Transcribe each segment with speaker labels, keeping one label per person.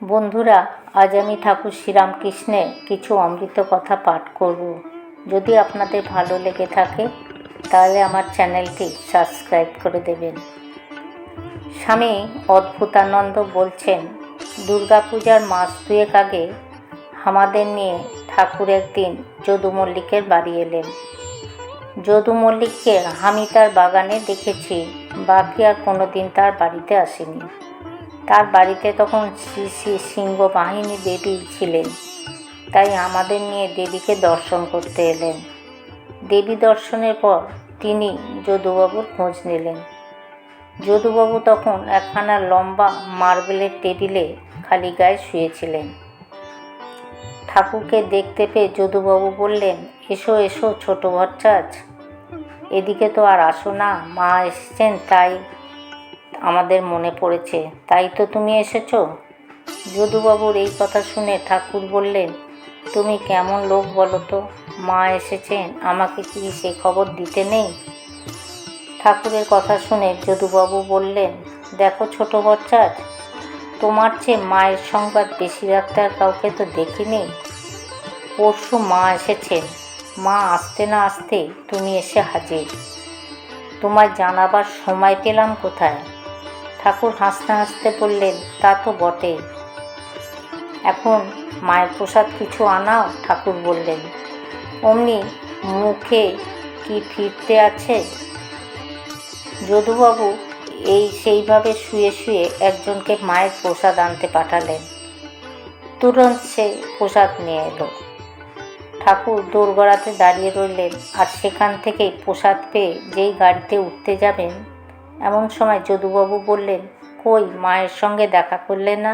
Speaker 1: বন্ধুরা, আজ আমি ঠাকুর শ্রীরামকৃষ্ণের কিছু অমৃত কথা পাঠ করব। যদি আপনাদের ভালো লেগে থাকে, তাহলে আমার চ্যানেলটি সাবস্ক্রাইব করে দেবেন। স্বামী অদ্ভুতানন্দ বলছেন, দুর্গাপূজার মাস দুয়েক আগে আমাদের নিয়ে ঠাকুর একদিন যদু মল্লিকের বাড়ি এলেন। যদু মল্লিককে আমি তার বাগানে দেখেছি, বাকি আর কোনোদিন তার বাড়িতে আসেনি। তার বাড়িতে তখন শ্রী শ্রী সিংহ বাহিনী দেবী ছিলেন। তাই আমাদের নিয়ে দেবীকে দর্শন করতে এলেন। দেবী দর্শনের পর তিনি যদুবাবুর খোঁজ নিলেন। যদুবাবু তখন একখানা লম্বা মার্বেলের টেবিলে খালি গায়ে শুয়েছিলেন। ঠাকুরকে দেখতে পেয়ে যদুবাবু বললেন, এসো এসো ছোট ভট্টাচ এদিকে তো আর আসো না, মা এসেছেন, তাই আমাদের মনে পড়েছে। তাই তো তুমি এসেছ? যদুবাবুর এই কথা শুনে ঠাকুর বললেন, তুমি কেমন লোক বলো তো? মা এসেছেন, আমাকে কি সে খবর দিতে নেই? ঠাকুরের কথা শুনে যদুবাবু বললেন, দেখো ছোট বচ্চার, তোমার চেয়ে মায়ের সংবাদ বেশি রাখতে আর কাউকে তো দেখিনি। পরশু মা এসেছেন, মা আসতে না আসতে তুমি এসে হাজির। তোমায় জানাবার সময় পেলাম কোথায়? ঠাকুর হাসতে হাসতে বললেন, তা তো বটেই এখন মায়ের প্রসাদ কিছু আনাও, ঠাকুর বললেন। অমনি মুখে কি ফিরতে আছে? যদুবাবু এই সেইভাবে শুয়ে শুয়ে একজনকে মায়ের প্রসাদ আনতে পাঠালেন। তুরন্ত সে প্রসাদ নিয়ে এলো। ঠাকুর দোরগড়াতে দাঁড়িয়ে রইলেন, আর সেখান থেকেই প্রসাদ পেয়ে যেই গাড়িতে উঠতে যাবেন এমন সময় যদুবাবু বললেন, কই, মায়ের সঙ্গে দেখা করলে না?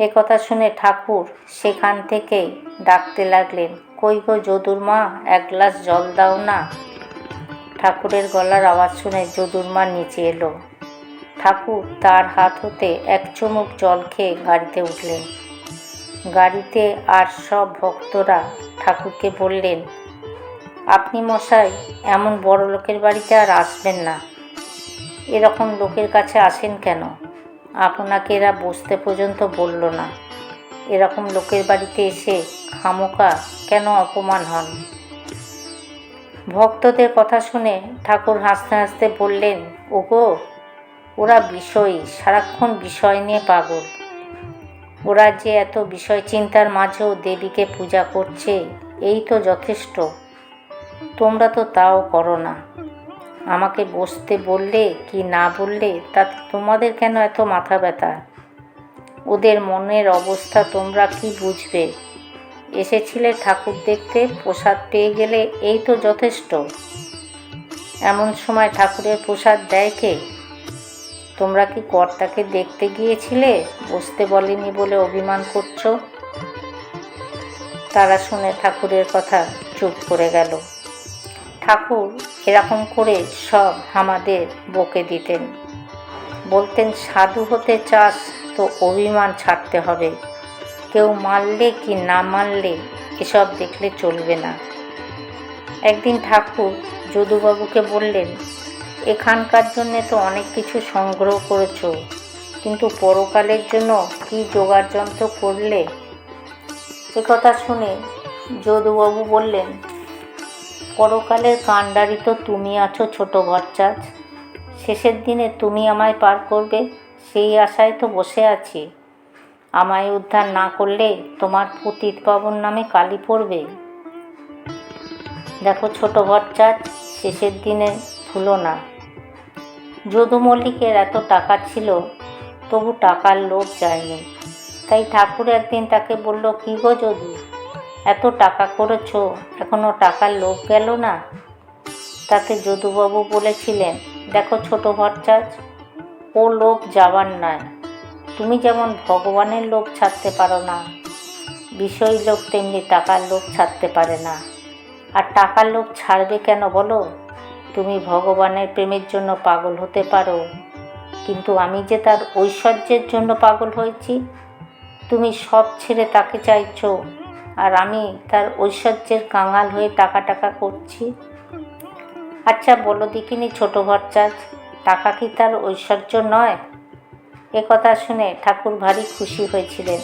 Speaker 1: এ কথা শুনে ঠাকুর সেখান থেকেই ডাকতে লাগলেন, কই গো যদুর মা, এক গ্লাস জল দাও না? ঠাকুরের গলার আওয়াজ শুনে যদুর মা নিচে এলো। ঠাকুর তার হাত হতে এক চুমুক জল খেয়ে গাড়িতে উঠলেন। গাড়িতে আর সব ভক্তরা ঠাকুরকে বললেন, আপনি মশাই, এমন বড় লোকের বাড়িতে আর আসবেন না। এরকম লোকের কাছে আসেন কেন? আপনাকে এরা বসতে পর্যন্ত বলল না। এরকম লোকের বাড়িতে এসে খামোকা কেন অপমান হন? ভক্তদের কথা শুনে ঠাকুর হাসতে হাসতে বললেন, ওগো, ওরা বিষয়ী, সারাক্ষণ বিষয় নিয়ে পাগল। ওরা যে এত বিষয় চিন্তার মাঝেও দেবীকে পূজা করছে, এই তো যথেষ্ট। তোমরা তো তাও করো না। আমাকে বসতে বললে কি না বললে, তাতে তোমাদের কেন এত মাথা ব্যথা? ওদের মনের অবস্থা তোমরা কি বুঝবে? এসেছিলে ঠাকুর দেখতে, প্রসাদ পেয়ে গেলে এই তো যথেষ্ট। এমন সময় ঠাকুরের প্রসাদ দেয় কে? তোমরা কি কর্তাকে দেখতে গিয়েছিলে? বসতে বলেনি বলে অভিমান করছ? তারা শুনে ঠাকুরের কথা চুপ করে গেল। ঠাকুর এরকম করে সব আমাদের বকে দিতেন। বলতেন, সাধু হতে চাস তো অভিমান ছাড়তে হবে। কেউ মারলে কি না মারলে এসব দেখলে চলবে না। একদিন ঠাকুর যদুবাবুকে বললেন, এখানকার জন্যে তো অনেক কিছু সংগ্রহ করেছ, কিন্তু পরকালের জন্য কি জোগাড় যন্ত্র করলে? এ কথা শুনে যদুবাবু বললেন পরকালের কাণ্ডারি তো তুমি আছো ছোট ভরচাজ শেষের দিনে তুমি আমায় পার করবে, সেই আশায় তো বসে আছি। আমায় উদ্ধার না করলে তোমার পতিত পাবন নামে কালি পড়বে। দেখো ছোট ভরচাজ শেষের দিনে ভুলো না। যদু মল্লিকের এত টাকা ছিল, তবু টাকার লোভ যায়নি। তাই ঠাকুর একদিন তাকে বলল, কী গো যদু? এত টাকা করেছ? এখনও টাকার লোভ গেল না? তাতে যদুবাবু বলেছিলেন, দেখো ছোট ভট্টাচ, ও লোভ যাবার নয়। তুমি যেমন ভগবানের লোভ ছাড়তে পারো না, বিষয় লোক তেমনি টাকার লোভ ছাড়তে পারে না। আর টাকার লোভ ছাড়বে কেন বলো? তুমি ভগবানের প্রেমের জন্য পাগল হতে পারো। কিন্তু আমি যে তার ঐশ্বর্যের জন্য পাগল হয়েছি, তুমি সব ছেড়ে তাকে চাইছো। আর আমি তার ঐশ্বর্যের কাঙাল হয়ে টাকা টাকা করছি। আচ্ছা বলো দেখিনি ছোটো ভরচাজ টাকা কি তার ঐশ্বর্য নয়? এ কথা শুনে ঠাকুর ভারী খুশি হয়েছিলেন।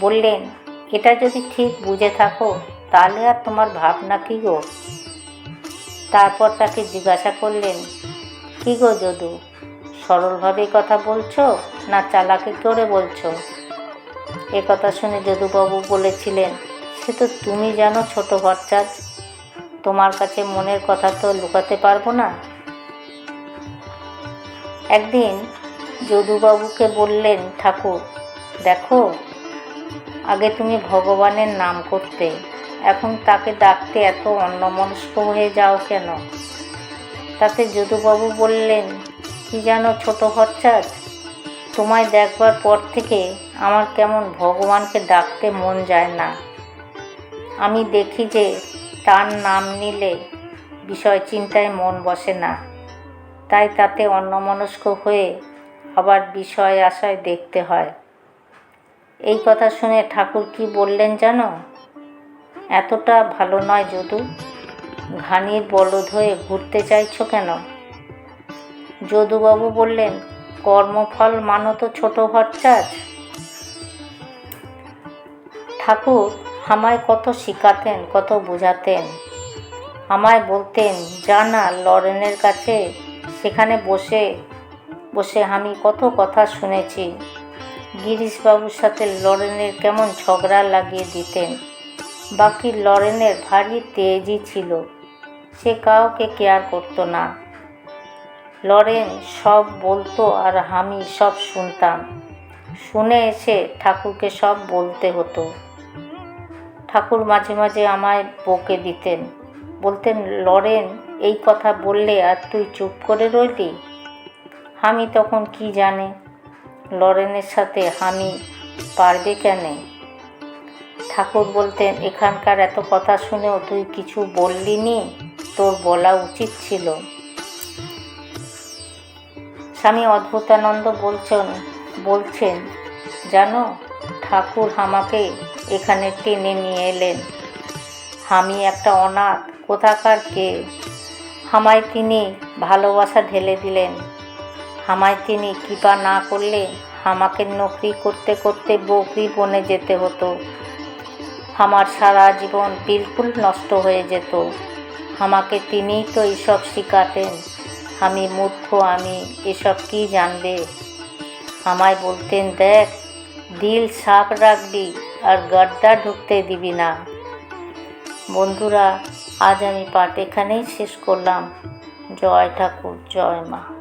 Speaker 1: বললেন, এটা যদি ঠিক বুঝে থাকো, তাহলে আর তোমার ভাবনা কী গো? তারপর তাকে জিজ্ঞাসা করলেন, কী গো যদু, সরলভাবে কথা বলছো না চালাকি করে বলছো? এ কথা শুনে যদুবাবু বলেছিলেন তো তুমি জানো ছোট ভট্টাচ, তোমার কাছে মনের কথা তো লুকাতে পারব না? একদিন যদুবাবুকে বললেন, ঠাকুর, দেখো, আগে তুমি ভগবানের নাম করতে, এখন তাকে ডাকতে এত অন্যমনস্ক হয়ে যাও কেন? তাতে যদুবাবু বললেন, কি জানো ছোট ভট্টাচ, তোমায় দেখবার পর থেকে আমার কেমন ভগবানকে ডাকতে মন যায় না। আমি দেখি যে তার নাম নিলে বিষয় চিন্তায় মন বসে না। তাই তাতে অন্যমনস্ক হয়ে আবার বিষয় আশায় দেখতে হয়। এই কথা শুনে ঠাকুর কি বললেন জানো? এতটা ভালো নয় যদু। ঘানির বলদ হয়ে ঘুরতে চাইছো কেন? যদুবাবু বললেন, কর্মফল মানো তো ছোট ভট্টাচ। ঠাকুর আমায় কত শিখাতেন, কত বোঝাতেন। আমায় বলতেন, যা না, লরেনের কাছে সেখানে বসে বসে আমি কত কথা শুনেছি। গিরিশবাবুর সাথে লরেনের কেমন ঝগড়া লাগিয়ে দিতেন। বাকি লরেনের ভারী তেজই ছিল। সে কাউকে কেয়ার করতো না। লরেন সব বলতো আর আমি সব শুনতাম। শুনে এসে ঠাকুরকে সব বলতে হতো। ঠাকুর মাঝে মাঝে আমায় বকে দিতেন। বলতেন, লরেন, এই কথা বললে আর তুই চুপ করে রইলি? আমি তখন কি জানে? লরেনের সাথে আমি পারবে কেন? ঠাকুর বলতেন, এখানকার এত কথা শুনেও তুই কিছু বললি নি? তোর বলা উচিত ছিল। স্বামী অদ্ভুতানন্দ বলছেন বলছেন, জানো? ঠাকুর আমাকে এখানে টেনে নিয়ে এলেন। আমি একটা অনাথ, কোথাকার কে? আমায় তিনি ভালোবাসা ঢেলে দিলেন। আমায় তিনি কৃপা না করলে আমাকে নকরি করতে করতে বকরি বনে যেতে হতো। আমার সারা জীবন বিলকুল নষ্ট হয়ে যেত। আমাকে তিনিই তো এইসব শেখাতেন। আমি মূর্খ, আমি এসব কি জানবে? আমায় বলতেন, দেখ দিল সাফ রাখবি আর গড্ডা ঢুকতে দিবি না। বন্ধুরা, আজ আমি পাঠ এখানেই শেষ করলাম। জয় ঠাকুর, জয় মা।